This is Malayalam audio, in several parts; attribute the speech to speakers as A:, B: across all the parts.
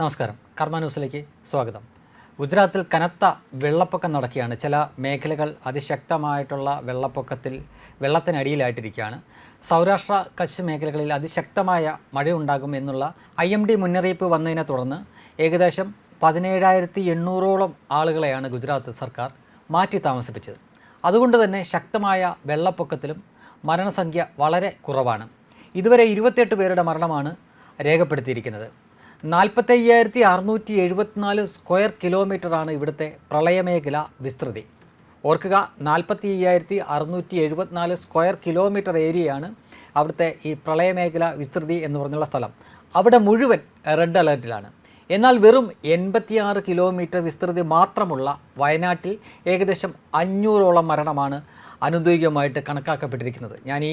A: നമസ്കാരം. കർമ്മ ന്യൂസിലേക്ക് സ്വാഗതം. ഗുജറാത്തിൽ കനത്ത വെള്ളപ്പൊക്കം നടക്കുകയാണ്. ചില മേഖലകൾ അതിശക്തമായിട്ടുള്ള വെള്ളപ്പൊക്കത്തിൽ വെള്ളത്തിനടിയിലായിട്ടിരിക്കുകയാണ്. സൗരാഷ്ട്ര കച്ച് മേഖലകളിൽ അതിശക്തമായ മഴയുണ്ടാകും എന്നുള്ള ഐ എം ഡി മുന്നറിയിപ്പ് വന്നതിനെ തുടർന്ന് ഏകദേശം പതിനേഴായിരത്തി എണ്ണൂറോളം ആളുകളെയാണ് ഗുജറാത്ത് സർക്കാർ മാറ്റി താമസിപ്പിച്ചത്. അതുകൊണ്ട് തന്നെ ശക്തമായ വെള്ളപ്പൊക്കത്തിലും മരണസംഖ്യ വളരെ കുറവാണ്. ഇതുവരെ ഇരുപത്തിയെട്ട് പേരുടെ മരണമാണ് രേഖപ്പെടുത്തിയിരിക്കുന്നത്. നാൽപ്പത്തയ്യായിരത്തി അറുന്നൂറ്റി എഴുപത്തിനാല് സ്ക്വയർ കിലോമീറ്ററാണ് ഇവിടുത്തെ പ്രളയമേഖല വിസ്തൃതി. ഓർക്കുക നാൽപ്പത്തി അയ്യായിരത്തി അറുന്നൂറ്റി എഴുപത്തിനാല് സ്ക്വയർ കിലോമീറ്റർ ഏരിയയാണ് അവിടുത്തെ ഈ പ്രളയമേഖല വിസ്തൃതി എന്ന് പറഞ്ഞുള്ള സ്ഥലം. അവിടെ മുഴുവൻ റെഡ് അലർട്ടിലാണ്. എന്നാൽ വെറും എൺപത്തിയാറ് കിലോമീറ്റർ വിസ്തൃതി മാത്രമുള്ള വയനാട്ടിൽ ഏകദേശം അഞ്ഞൂറോളം മരണമാണ് അനൗദ്യോഗികമായിട്ട് കണക്കാക്കപ്പെട്ടിരിക്കുന്നത്. ഞാൻ ഈ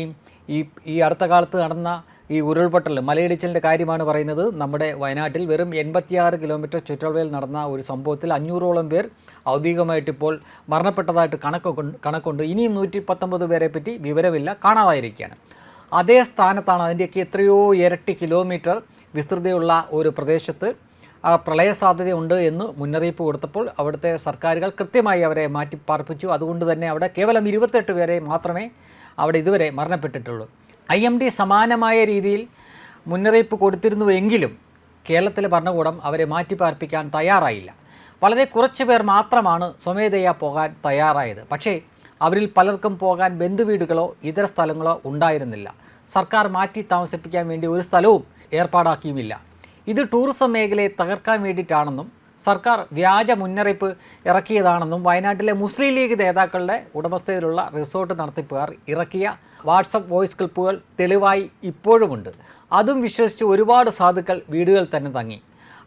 A: ഈ ഈ അടുത്ത കാലത്ത് നടന്ന ഈ ഉരുൾപൊട്ടൽ മലയിടിച്ചിലിന്റെ കാര്യമാണ് പറയുന്നത്. നമ്മുടെ വയനാട്ടിൽ വെറും എൺപത്തിയാറ് കിലോമീറ്റർ ചുറ്റളവിൽ നടന്ന ഒരു സംഭവത്തിൽ അഞ്ഞൂറോളം പേർ ഔദ്യോഗികമായിട്ട് ഇപ്പോൾ മരണപ്പെട്ടതായിട്ട് കണക്ക് കണക്കുണ്ട്. ഇനിയും നൂറ്റി പത്തൊമ്പത് പേരെ പറ്റി വിവരമില്ല കാണാതായിരിക്കുകയാണ്. അതേ സ്ഥാനത്താണ് അതിന്റെയൊക്കെ എത്രയോ ഇരട്ടി കിലോമീറ്റർ വിസ്തൃതിയുള്ള ഒരു പ്രദേശത്ത് പ്രളയ സാധ്യതയുണ്ട് എന്ന് മുന്നറിയിപ്പ് കൊടുത്തപ്പോൾ അവിടുത്തെ സർക്കാരുകൾ കൃത്യമായി അവരെ മാറ്റി പാർപ്പിച്ചു. അതുകൊണ്ട് തന്നെ അവിടെ കേവലം ഇരുപത്തെട്ട് പേരെ മാത്രമേ അവിടെ ഇതുവരെ മരണപ്പെട്ടിട്ടുള്ളൂ. ഐ എം ഡി സമാനമായ രീതിയിൽ മുന്നറിയിപ്പ് കൊടുത്തിരുന്നുവെങ്കിലും കേരളത്തിലെ ഭരണകൂടം അവരെ മാറ്റി പാർപ്പിക്കാൻ തയ്യാറായില്ല. വളരെ കുറച്ച് പേർ മാത്രമാണ് സ്വമേധയാ പോകാൻ തയ്യാറായത്. പക്ഷേ അവരിൽ പലർക്കും പോകാൻ ബന്ധുവീടുകളോ ഇതര സ്ഥലങ്ങളോ ഉണ്ടായിരുന്നില്ല. സർക്കാർ മാറ്റി താമസിപ്പിക്കാൻ വേണ്ടി ഒരു സ്ഥലവും ഏർപ്പാടാക്കിയുമില്ല. ഇത് ടൂറിസം മേഖലയെ തകർക്കാൻ വേണ്ടിയിട്ടാണെന്നും സർക്കാർ വ്യാജ മുന്നറിയിപ്പ് ഇറക്കിയതാണെന്നും വയനാട്ടിലെ മുസ്ലിം ലീഗ് നേതാക്കളുടെ ഉടമസ്ഥയിലുള്ള റിസോർട്ട് നടത്തിപ്പുകാർ ഇറക്കിയ വാട്സപ്പ് വോയിസ് ക്ലിപ്പുകൾ തെളിവായി ഇപ്പോഴുമുണ്ട്. അതും വിശ്വസിച്ച് ഒരുപാട് സാധുക്കൾ വീടുകൾ തന്നെ തങ്ങി.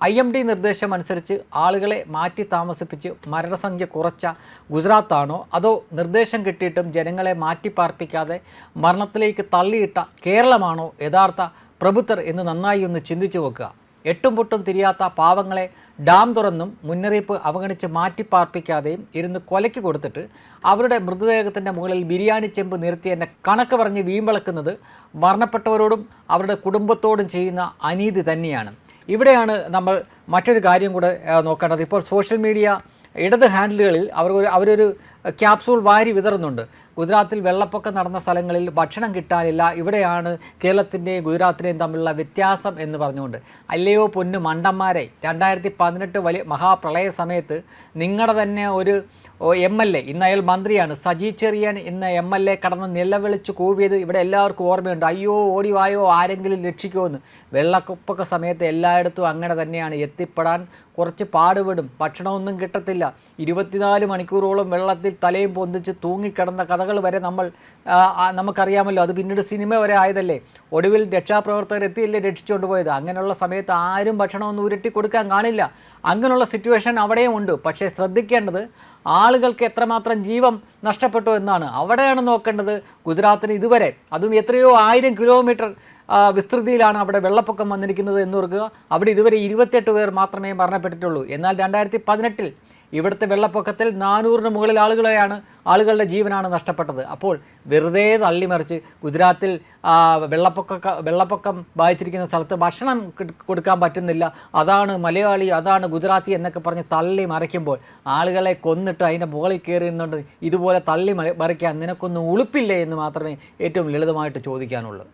A: ഐ എം ഡി നിർദ്ദേശം അനുസരിച്ച് ആളുകളെ മാറ്റി താമസിപ്പിച്ച് മരണസംഖ്യ കുറച്ച ഗുജറാത്താണോ? അതോ നിർദ്ദേശം കിട്ടിയിട്ടും ജനങ്ങളെ മാറ്റി പാർപ്പിക്കാതെ മരണത്തിലേക്ക് തള്ളിയിട്ട കേരളമാണോ യഥാർത്ഥ പ്രഭുത്വർ എന്ന് നന്നായി ഒന്ന് ചിന്തിച്ചു വെക്കുക എട്ടും പൊട്ടും തിരിയാത്ത പാവങ്ങളെ ഡാം തുറന്നും മുന്നറിയിപ്പ് അവഗണിച്ച് മാറ്റിപ്പാർപ്പിക്കാതെയും ഇരുന്ന് കൊലയ്ക്ക് കൊടുത്തിട്ട് അവരുടെ മൃതദേഹത്തിന്റെ മുകളിൽ ബിരിയാണി ചെമ്പ് നിർത്തി എന്നെ കണക്ക് പറഞ്ഞ് വീമ്പിളക്കുന്നത് മരണപ്പെട്ടവരോടും അവരുടെ കുടുംബത്തോടും ചെയ്യുന്ന അനീതി തന്നെയാണ്. ഇവിടെയാണ് നമ്മൾ മറ്റൊരു കാര്യം കൂടെ നോക്കേണ്ടത്. ഇപ്പോൾ സോഷ്യൽ മീഡിയ ഇടത് ഹാൻഡിലുകളിൽ അവർ ഒരു അവരൊരു ക്യാപ്സൂൾ വാരി വിതറുന്നുണ്ട്. ഗുജറാത്തിൽ വെള്ളപ്പൊക്കം നടന്ന സ്ഥലങ്ങളിൽ ഭക്ഷണം കിട്ടാനില്ല. ഇവിടെയാണ് കേരളത്തിന്റെയും ഗുജറാത്തിന്റെയും തമ്മിലുള്ള വ്യത്യാസം എന്ന് പറഞ്ഞുകൊണ്ട്. അല്ലയോ പൊന്നു മണ്ടന്മാരെ രണ്ടായിരത്തി പതിനെട്ട് വലിയ മഹാപ്രളയ സമയത്ത് നിങ്ങളുടെ തന്നെ ഒരു എം എൽ എ ഇന്ന് അയാൾ മന്ത്രിയാണ്. സജി ചെറിയാൻ ഇന്ന് എം എൽ എ കടന്ന് നിലവിളിച്ച് കൂവിയത് ഇവിടെ എല്ലാവർക്കും ഓർമ്മയുണ്ട്. അയ്യോ ഓടി വായോ ആരെങ്കിലും രക്ഷിക്കുമോ എന്ന് വെള്ളപ്പൊക്ക സമയത്ത് എല്ലായിടത്തും അങ്ങനെ തന്നെയാണ് എത്തിപ്പെടാൻ കുറച്ച് പാടുപെടും. ഭക്ഷണമൊന്നും കിട്ടത്തില്ല. ഇരുപത്തിനാല് മണിക്കൂറോളം വെള്ളത്തിൽ തലയും പൊന്തിച്ച് തൂങ്ങിക്കിടന്ന കഥകൾ വരെ നമ്മൾ നമുക്കറിയാമല്ലോ. അത് പിന്നീട് സിനിമ വരെ ആയതല്ലേ. ഒടുവിൽ രക്ഷാപ്രവർത്തകർ എത്തിയല്ലേ രക്ഷിച്ചുകൊണ്ട് പോയത്. അങ്ങനെയുള്ള സമയത്ത് ആരും ഭക്ഷണമൊന്നും ഉരുട്ടി കൊടുക്കാൻ കാണില്ല. അങ്ങനെയുള്ള സിറ്റുവേഷൻ അവിടെയും ഉണ്ട്. പക്ഷേ ശ്രദ്ധിക്കേണ്ടത് ആളുകൾക്ക് എത്രമാത്രം ജീവൻ നഷ്ടപ്പെട്ടു എന്നാണ്. അവിടെയാണ് നോക്കേണ്ടത് ഗുജറാത്തിന് ഇതുവരെ. അതും എത്രയോ ആയിരം കിലോമീറ്റർ വിസ്തൃതിയിലാണ് അവിടെ വെള്ളപ്പൊക്കം വന്നിരിക്കുന്നത് എന്ന് ഓർക്കുക അവിടെ ഇതുവരെ ഇരുപത്തിയെട്ട് പേർ മാത്രമേ മരണപ്പെട്ടിട്ടുള്ളൂ. എന്നാൽ രണ്ടായിരത്തി പതിനെട്ടിൽ ഇവിടുത്തെ വെള്ളപ്പൊക്കത്തിൽ നാനൂറിന് മുകളിൽ ആളുകളെയാണ് ആളുകളുടെ ജീവനാണ് നഷ്ടപ്പെട്ടത്. അപ്പോൾ വെറുതെ തള്ളിമറിച്ച് ഗുജറാത്തിൽ വെള്ളപ്പൊക്ക വെള്ളപ്പൊക്കം ബാധിച്ചിരിക്കുന്ന സ്ഥലത്ത് ഭക്ഷണം കൊടുക്കാൻ പറ്റുന്നില്ല. അതാണ് മലയാളി അതാണ് ഗുജറാത്തി എന്നൊക്കെ പറഞ്ഞ് തള്ളി മറിക്കുമ്പോൾ ആളുകളെ കൊന്നിട്ട് അതിന്റെ മുകളിൽ കയറി നിന്നുകൊണ്ട് ഇതുപോലെ തള്ളി മറി- മറിക്കാൻ നിനക്കൊന്നും ഉളുപ്പില്ലേ എന്ന് മാത്രമേ ഏറ്റവും ലളിതമായിട്ട് ചോദിക്കാനുള്ളൂ.